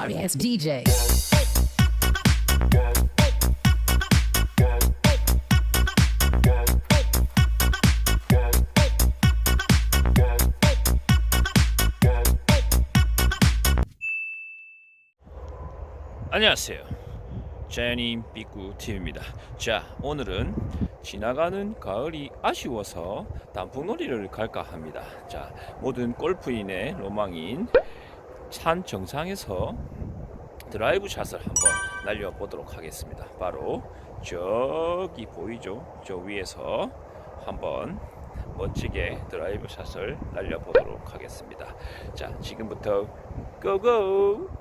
sorry ass DJ. 안녕하세요. 제니 삐꾸 TV입니다. 자, 오늘은 지나가는 가을이 아쉬워서 단풍놀이를 갈까 합니다. 자, 모든 골프인의 로망인 산 정상에서 드라이브 샷을 한번 날려보도록 하겠습니다. 바로 저기 보이죠? 저 위에서 한번 멋지게 드라이브 샷을 날려보도록 하겠습니다. 자, 지금부터 고고!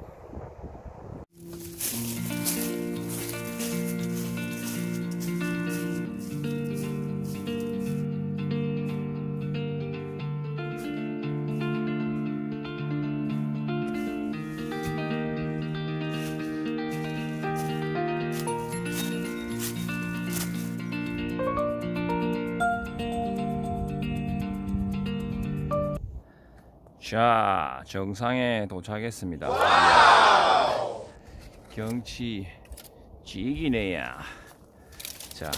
자, 정상에 도착했습니다. 경치 지기네야. 자,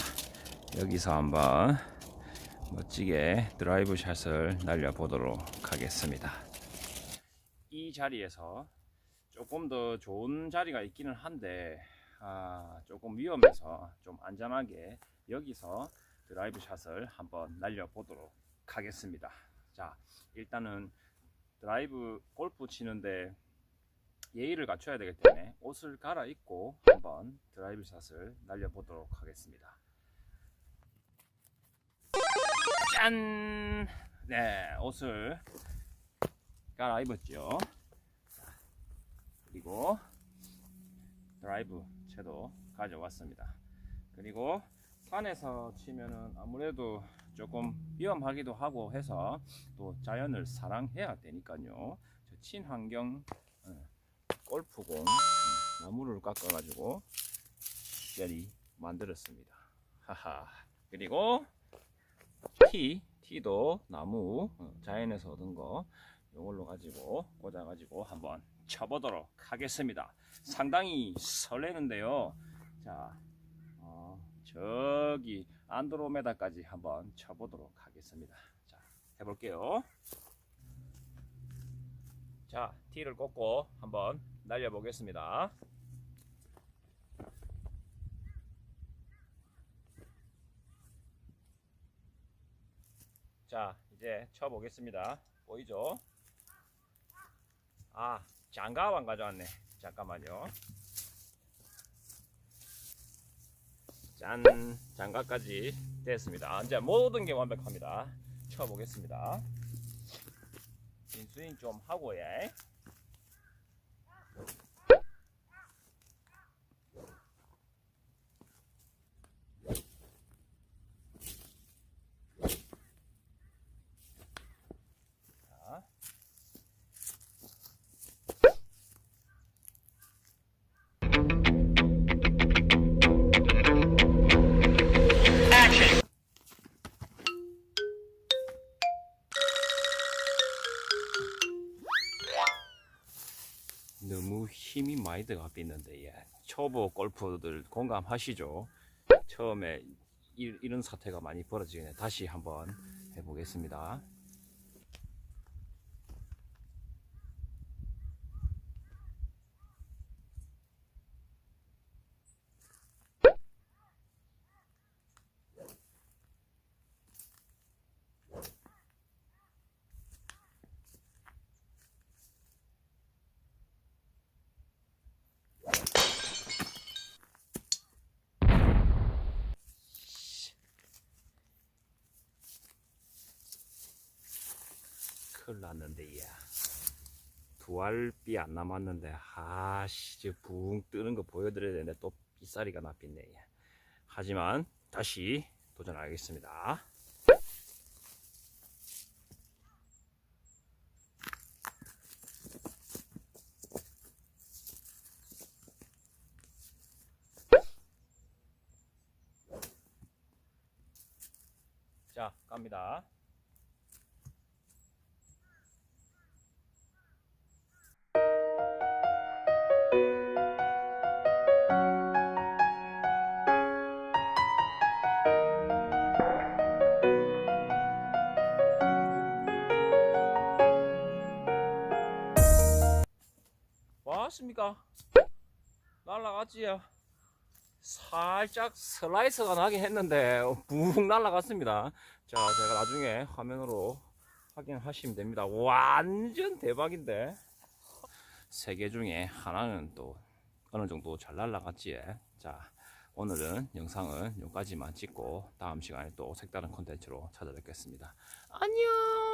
여기서 한번 멋지게 드라이브 샷을 날려보도록 하겠습니다. 이 자리에서 조금 더 좋은 자리가 있기는 한데, 아, 조금 위험해서 좀 안전하게 여기서 드라이브 샷을 한번 날려보도록 하겠습니다. 자, 일단은 드라이브 골프 치는데 예의를 갖춰야 되기 때문에 옷을 갈아입고 한번 드라이브 샷을 날려보도록 하겠습니다. 짠! 네, 옷을 갈아입었죠. 자, 그리고 드라이브 채도 가져왔습니다. 그리고 산에서 치면은 아무래도 조금 위험하기도 하고 해서 또 자연을 사랑해야 되니까요. 저 친환경 어, 골프공 음, 나무를 깎아가지고 특별히 만들었습니다. 하하. 그리고 티, 티도 나무 어, 자연에서 얻은 거 이걸로 가지고 꽂아가지고 한번 쳐보도록 하겠습니다. 상당히 설레는데요. 자, 어, 저기 안드로메다까지 한번 쳐보도록 하겠습니다. 자, 해볼게요. 자, 티를 꽂고 한번 날려보겠습니다. 자, 이제 쳐보겠습니다. 보이죠? 아, 장갑 안 가져왔네. 잠깐만요. 짠 장갑까지 됐습니다. 이제 모든 게 완벽합니다. 쳐보겠습니다. 인스윙 좀 하고 예 너무 힘이 많이 들어가 있는데 예. 초보 골퍼들 공감하시죠? 처음에 이, 이런 사태가 많이 벌어지네 다시 한번 해보겠습니다. 큰일 났는데 야. 두 알비 안 남았는데 아씨 붕 뜨는 거 보여드려야 되는데 또 납겠네 야. 하지만 다시 도전하겠습니다 자 갑니다 날라갔습니까? 날라갔지요. 살짝 슬라이스가 나긴 했는데 붕 날라갔습니다. 자, 제가 나중에 화면으로 확인하시면 됩니다. 완전 대박인데. 세 개 중에 하나는 또 어느 정도 잘 날라갔지. 자, 오늘은 영상은 여기까지만 찍고 다음 시간에 또 색다른 콘텐츠로 찾아뵙겠습니다. 안녕!